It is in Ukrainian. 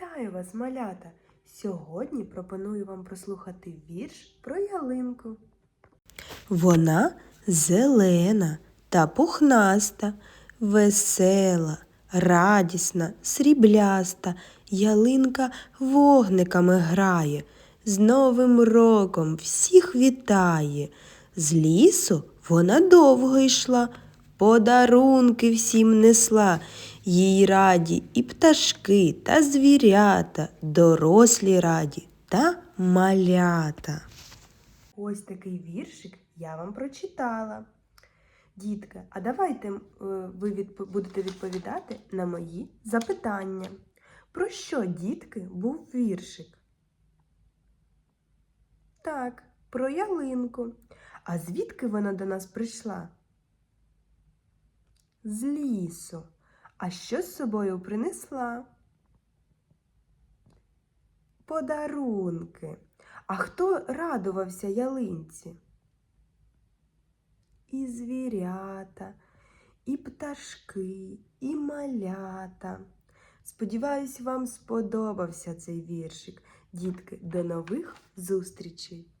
Вітаю вас, малята! Сьогодні пропоную вам прослухати вірш про ялинку. Вона зелена та пухнаста, весела, радісна, срібляста. Ялинка вогниками грає, з Новим роком всіх вітає. З лісу вона довго йшла, подарунки всім несла. Їй раді і пташки, та звірята, дорослі раді та малята. Ось такий віршик я вам прочитала. Дітка, а давайте е, ви відп- будете відповідати на мої запитання. Про що, дітки, був віршик? Так, про ялинку. А звідки вона до нас прийшла? З лісу. А що з собою принесла? Подарунки. А хто радувався ялинці? І звірята, і пташки, і малята. Сподіваюсь, вам сподобався цей віршик. Дітки, до нових зустрічей!